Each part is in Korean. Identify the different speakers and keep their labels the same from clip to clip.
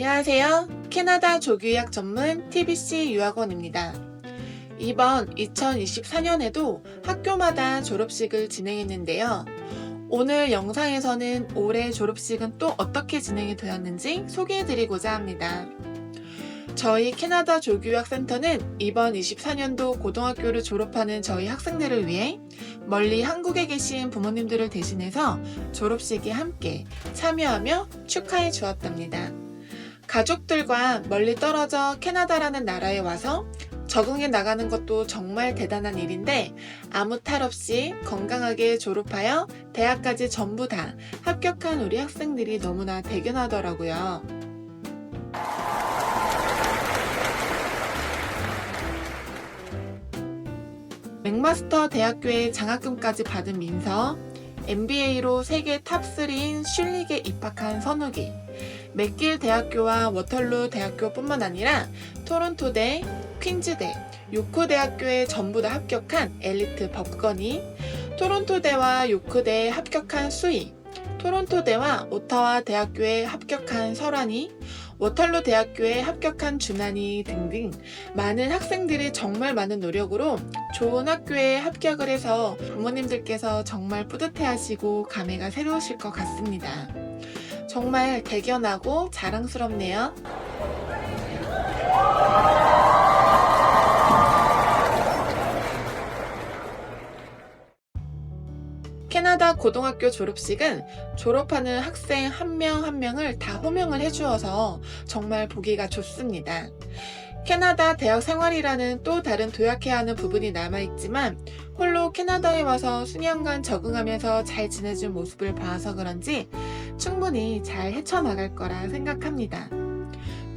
Speaker 1: 안녕하세요. 캐나다 조교약 전문 TBC 유학원입니다. 이번 2024년에도 학교마다 졸업식을 진행했는데요. 오늘 영상에서는 올해 졸업식은 또 어떻게 진행이 되었는지 소개해드리고자 합니다. 저희 캐나다 조교학 센터는 이번 24년도 고등학교를 졸업하는 저희 학생들을 위해 멀리 한국에 계신 부모님들을 대신해서 졸업식에 함께 참여하며 축하해 주었답니다. 가족들과 멀리 떨어져 캐나다라는 나라에 와서 적응해 나가는 것도 정말 대단한 일인데 아무 탈 없이 건강하게 졸업하여 대학까지 전부 다 합격한 우리 학생들이 너무나 대견하더라고요. 맥마스터 대학교에 장학금까지 받은 민서, MBA로 세계 탑3인 슐릭에 입학한 선욱이, 맥길 대학교와 워털루 대학교뿐만 아니라 토론토대, 퀸즈대, 요코 대학교에 전부 다 합격한 엘리트 법건이, 토론토대와 요크대에 합격한 수희, 토론토대와 오타와 대학교에 합격한 설환이, 워털루 대학교에 합격한 준환이 등등 많은 학생들이 정말 많은 노력으로 좋은 학교에 합격을 해서 부모님들께서 정말 뿌듯해하시고 감회가 새로우실 것 같습니다. 정말 대견하고 자랑스럽네요. 캐나다 고등학교 졸업식은 졸업하는 학생 한명한 명을 다 호명을 해주어서 정말 보기가 좋습니다. 캐나다 대학 생활이라는 또 다른 도약해야 하는 부분이 남아있지만 홀로 캐나다에 와서 수년간 적응하면서 잘 지내준 모습을 봐서 그런지 충분히 잘 헤쳐나갈 거라 생각합니다.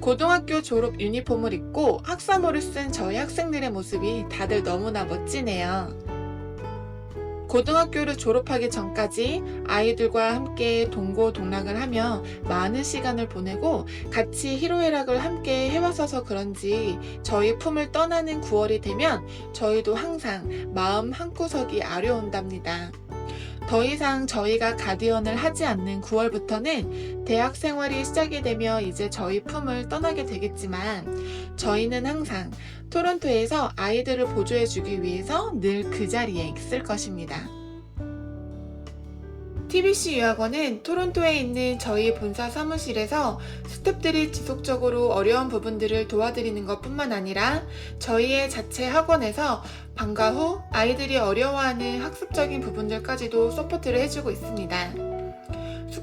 Speaker 1: 고등학교 졸업 유니폼을 입고 학사모를 쓴 저희 학생들의 모습이 다들 너무나 멋지네요. 고등학교를 졸업하기 전까지 아이들과 함께 동고동락을 하며 많은 시간을 보내고 같이 희로애락을 함께 해왔어서 그런지 저희 품을 떠나는 9월이 되면 저희도 항상 마음 한구석이 아려온답니다. 더 이상 저희가 가디언을 하지 않는 9월부터는 대학 생활이 시작이 되며 이제 저희 품을 떠나게 되겠지만 저희는 항상 토론토에서 아이들을 보조해주기 위해서 늘 그 자리에 있을 것입니다. TBC 유학원은 토론토에 있는 저희 본사 사무실에서 스탭들이 지속적으로 어려운 부분들을 도와드리는 것 뿐만 아니라 저희의 자체 학원에서 방과 후 아이들이 어려워하는 학습적인 부분들까지도 서포트를 해주고 있습니다.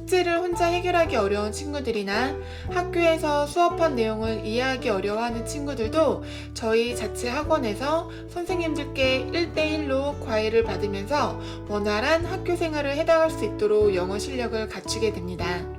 Speaker 1: 숙제를 혼자 해결하기 어려운 친구들이나 학교에서 수업한 내용을 이해하기 어려워하는 친구들도 저희 자체 학원에서 선생님들께 1대1로 과외를 받으면서 원활한 학교 생활을 해나갈 수 있도록 영어 실력을 갖추게 됩니다.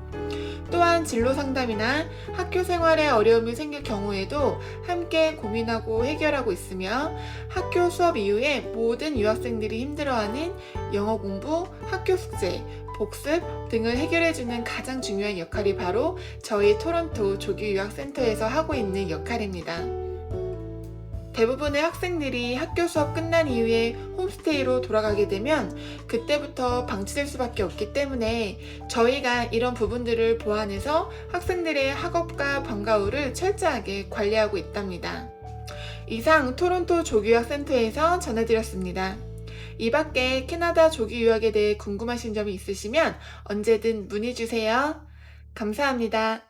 Speaker 1: 또한 진로 상담이나 학교 생활에 어려움이 생길 경우에도 함께 고민하고 해결하고 있으며 학교 수업 이후에 모든 유학생들이 힘들어하는 영어 공부, 학교 숙제, 복습 등을 해결해주는 가장 중요한 역할이 바로 저희 토론토 조기 유학센터에서 하고 있는 역할입니다. 대부분의 학생들이 학교 수업 끝난 이후에 홈스테이로 돌아가게 되면 그때부터 방치될 수밖에 없기 때문에 저희가 이런 부분들을 보완해서 학생들의 학업과 방과 후를 철저하게 관리하고 있답니다. 이상 토론토 조기유학센터에서 전해드렸습니다. 이 밖에 캐나다 조기 유학에 대해 궁금하신 점이 있으시면 언제든 문의 주세요. 감사합니다.